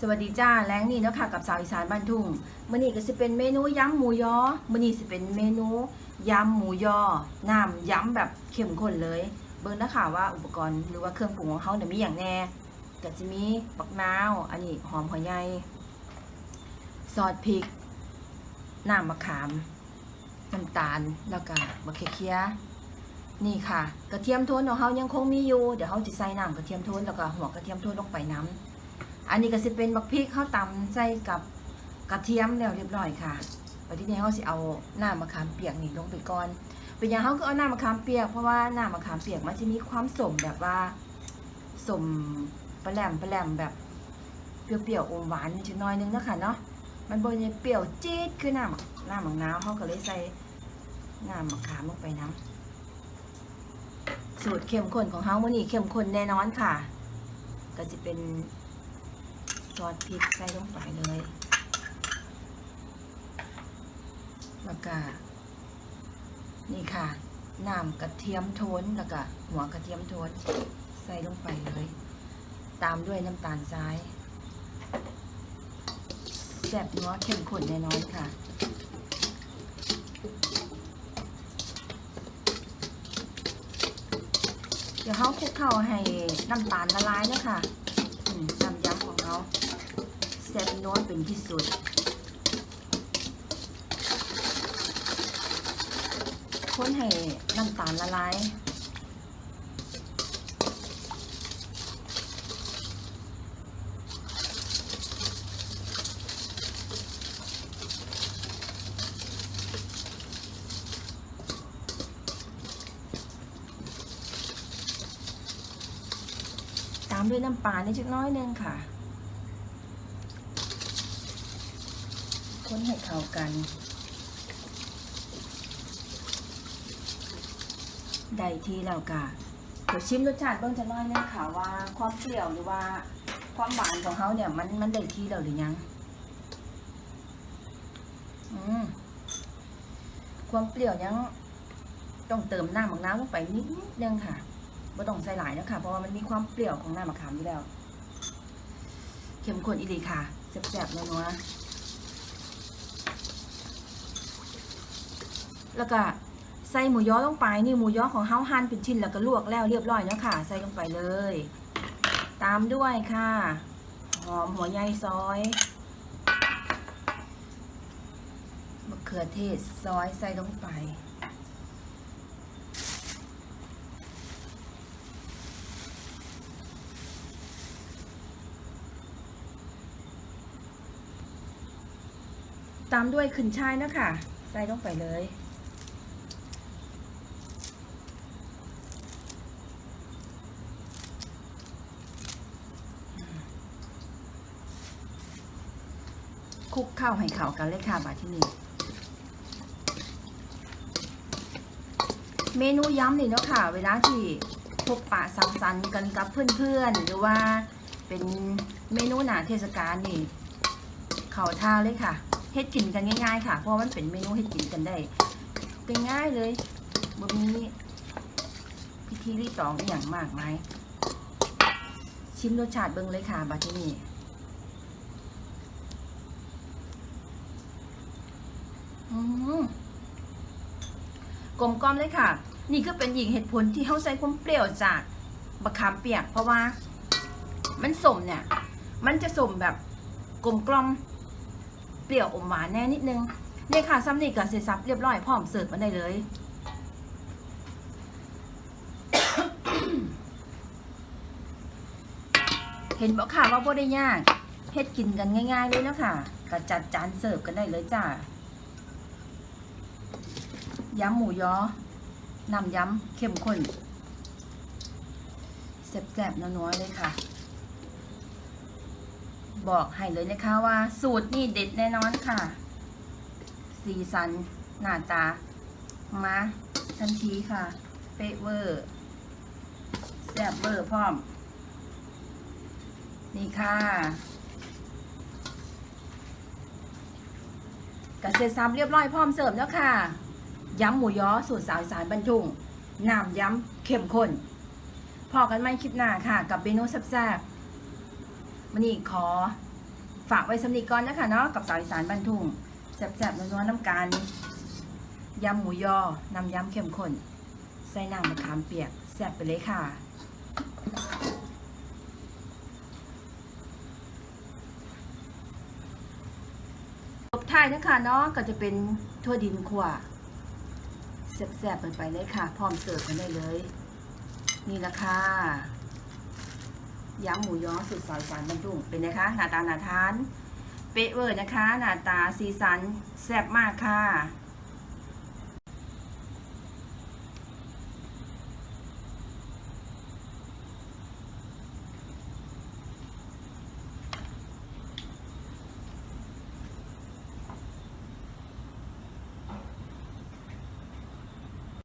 สวัสดีจ้าแรงนี่เนาะค่ะกับสาวอีสานบ้านทุ่งมื้อนี้ก็สิเป็นเมนูยำหมูยอมื้อนี้สิเป็นเมนูยำหมูยอน้ำยำแบบเข้มข้นเลย เบิ่งนะคะว่าอุปกรณ์หรือว่าเครื่องปรุงของเขาเนี่ยมีอย่างแน่ก็จะมีบักนาวอันนี้หอมหัวใหญ่ซอสพริกน้ำมะขามน้ำตาลแล้วก็มะเขือเคียนี่ค่ะ กระเทียมโทนของเขายังคงมีอยู่เดี๋ยวเขาจะใส่น้ำกระเทียมโทนแล้วก็หัวกระเทียมโทนลงไปน้ำ อันนี้ก็สิเป็นบักพริกข้าวตำใส่กับกระเทียมแล้วเรียบร้อยค่ะวันที่นี้เขาสิเอาหน้ามะขามเปียกนี่ลงไปก่อน เป็นอย่างเขาก็เอาหน้ามะขามเปียกเพราะว่าหน้ามะขามเปียกมันจะมีความสมแบบว่าสมปลาแหลมปลาแหลมแบบเปรี้ยวๆอมหวานนิดหน่อยนึงนะคะเนาะ มันบนเปรี้ยวจี๊ดคือหน้าหน้ามะนาวเขาก็เลยใส่หน้ามะขามลงไปน้ำสูตรเข้มข้นของเขาวันนี้เข้มข้นแน่นอนค่ะ ก็จะเป็น ซอสพริกใส่ลงไปเลยแล้วก็นี่ค่ะน้ำกระเทียมโทนแล้วก็หัวกระเทียมโทนใส่ลงไปเลย ตามด้วยน้ำตาลทรายแซ่บนัวเข้มข้นแน่นอนค่ะเดี๋ยวเขาคลุกเข้าให้น้ำตาลละลายเนยคะอืมน้ำ แซ่บนัวเป็นที่สุดคนให้น้ำตาลละลายตามด้วยน้ำปลานิดน้อยหนึงค่ะ นให้เข้ากัน ได้ที่แล้วก็เดี๋ยวชิมรสชาติเบิ่งจะน้อยหนึงค่ะว่าความเปรี้ยวหรือว่าความหวานของเขาเนี่ยมันมันได้ที่แล้วหรือยัง อืมความเปรี้ยวยังต้องเติมน้ำมะนาวลงไปนิดนึงค่ะไม่ต้องใส่หลายนะคะเพราะว่ามันมีความเปรี้ยวของน้ำมะขามอยู่แล้ว เข้มข้นอีหลีค่ะแซ่บๆนัวๆ แล้วก็ใส่หมูย้อลงไปนี่หมูย้อของเฮาหั่นเป็นชิ้นแล้วก็ลวกแล้วเรียบร้อยแล้วค่ะ ใส่ลงไปเลย ตามด้วยค่ะ หอมหัวใหญ่ซอยมะเขือเทศซอยใส่ลงไป ตามด้วยขึ้นช่ายนะคะ ใส่ลงไปเลย คลุกข้าวให้เข้ากันเลยค่ะบาที่นี่เมนูย้ำนี่เนาะค่ะ เวลาที่พบปะสังสรรค์กันกับเพื่อนๆ หรือว่าเป็นเมนูหนาเทศกาลนี่เข่าท่าเลยค่ะเฮ็ดกินกันง่ายๆ ค่ะ เพราะมันเป็นเมนูเฮ็ดกินกันได้เป็นง่ายเลยบ่มีพิธีรีตองอย่างมากมายชิมรสชาติเบิ่งเลยค่ะบาที่นี่อืม กลมกล่อมเลยค่ะ นี่ก็เป็นอีกเหตุผลที่เขาใส่ความเปรี้ยวจากบะขามเปียก เพราะว่า มันสมเนี่ย มันจะสมแบบกลมกล่อมเปรี้ยวอมหวานแน่นิดนึงเนี่ยค่ะซ้ำนี่กับเสร็จสับเรียบร้อยพร้อมเสิร์ฟมาได้เลยเห็นบอกค่ะว่าบ่ได้ยากเฮ็ดกินกันง่าย ๆ เลยนะค่ะก็จัดจานเสิร์ฟกันได้เลยจ้า ยำหมูยอน้ำยำเข้มข้นแซ่บๆนัวๆเลยค่ะ บอกให้เลยนะคะว่า สูตรนี่เด็ดแน่นอนค่ะ สีสันหน้าตา มาทันทีค่ะ เป๊ะเวอร์แซ่บเวอร์พร้อม นี่ค่ะกระเซ็ซ้ำเรียบร้อยพร้อมเสิร์ฟแล้วค่ะ ยำหมูยอสูตรสาวสารบรรทุงน้ำยำเข้มข้น พอกันไหมคลิปหน้าค่ะ กับเมนูแซ่บๆวันนี้ขอ ฝากไว้สำนีก่อนนะคะเนาะกับสาวสานบ้านทุ่งแซ่บๆนัวๆน้ำกันยำหมูยอ น้ำยำเข้มข้น ใส่น้ำมะขามเปียก แซ่บไปเลยค่ะตบท้ายนะคะเนาะก็จะเป็นทั่วดินขั่ แซ่บๆกันไปเลยค่ะ พร้อมเสิร์ฟกันได้เลย นี่ละค่ะยำหมูย้อสุดซอยสารบรรทุงเป็นไงคะหน้าตาหน้าทาน เป๊ะเวอร์นะคะ หน้าตาสีสันแซ่บมากค่ะ